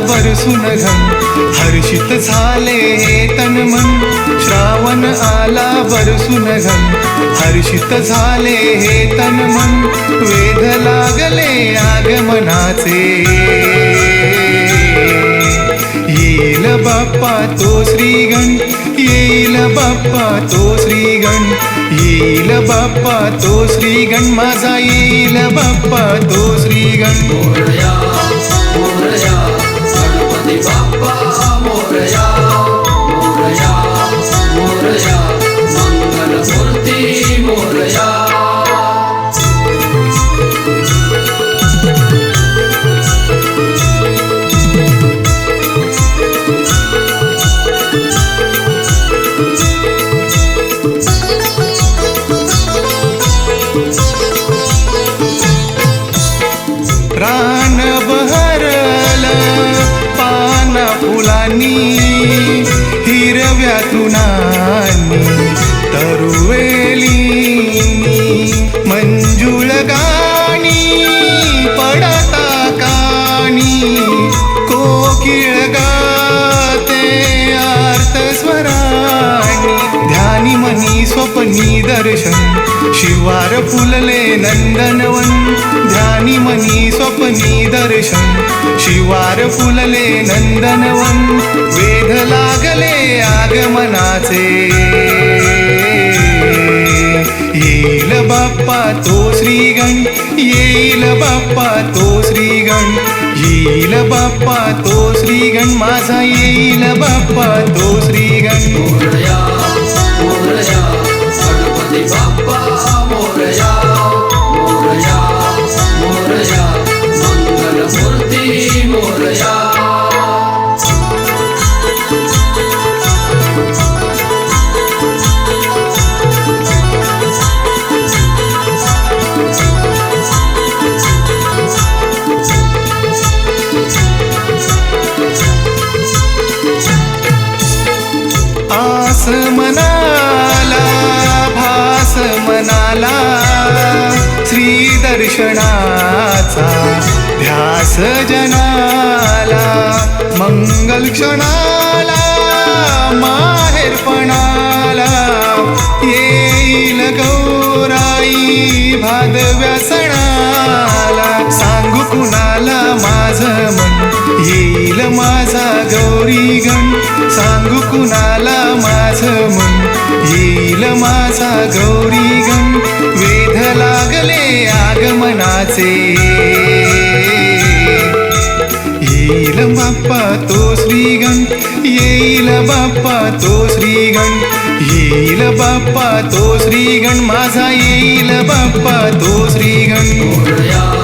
बरसून घन. हर्षित झाले हे तन मन. श्रावण आला बरसून घन. हर्षित झाले हे तन मन. वेध लागले आगमनाचे. येईल बाप्पा तो श्रीगण. येईल बाप्पा तो श्रीगण. येईल बाप्पा तो श्रीगण. माझा येईल बाप्पा तो श्रीगण. गणपती बाप्पा तुनानी तरुवेली मंजुळ गाणी पडता कानी कोकिळ गाते आर्त ध्यानी मनी स्वप्नी दर्शन शिवार फुलले नंदनवन ध्यानी मनी स्वप्नी दर्शन. शिवार फुलले नंदनवन वेध लागले आगमनाचे. येईल बाप्पा तो श्रीगण येईल बाप्पा तो श्रीगण. येईल बाप्पा तो श्रीगण माझा येईल बाप्पा तो श्रीगण. बाप्पा क्षणाचा ध्यास जनाला मंगल क्षणाला माहेरपणाला येईल गौराई भादव्या सणाला सांगू कुणाला माझं मन? येईल माझा गौरी गण सांगू कुणाला बाप्पा तो श्रीगण येईल बाप्पा तो श्रीगण येईल बाप्पा तो श्रीगण माझा येईल बाप्पा तो श्रीगण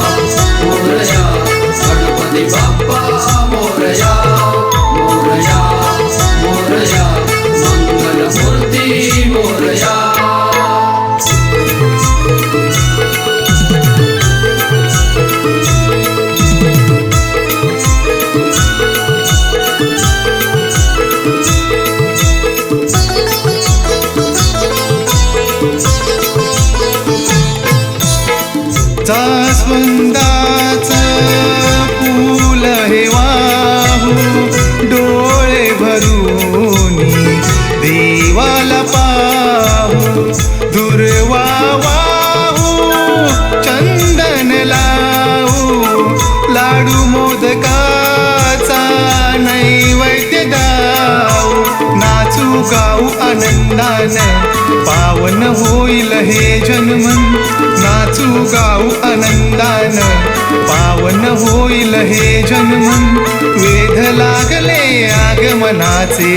लाडू मोदकाचा नैवेद्य दाऊ नाचू गाऊ आनंदानं पावन होईल हे जन्मन नाचू गाऊ आनंदान पावन होईल हे जन्म. वेध लागले आगमनाचे.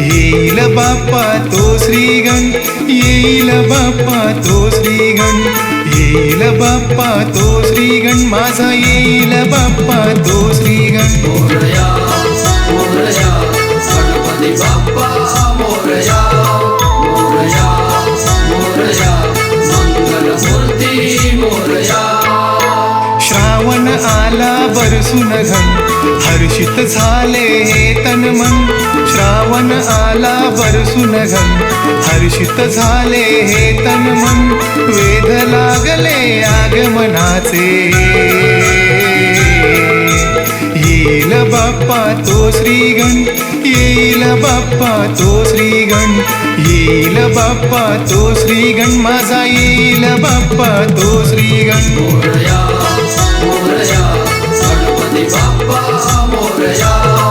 येईल बाप्पा तो श्रीगण येईल बाप्पा तो श्रीगण. येईल बाप्पा तो श्रीगण माझा येईल बाप्पा तो श्रीगण. मोरया मोरया गणपती बाप्पा मोरया मोरया मोरया मंगलमूर्ती मोरया. श्रावण आला बरसून घन हर्षित झाले हे तन मन. श्रावण आला बरसून घन हर्षित झाले हे तन मन. वेध लागले येईल बाप्पा तो श्रीगण येईल बाप्पा तो श्रीगण येईल बाप्पा तो श्रीगण माझा येईल बाप्पा तो श्रीगण. मोरया मोरया गणपती बाप्पा मोरया.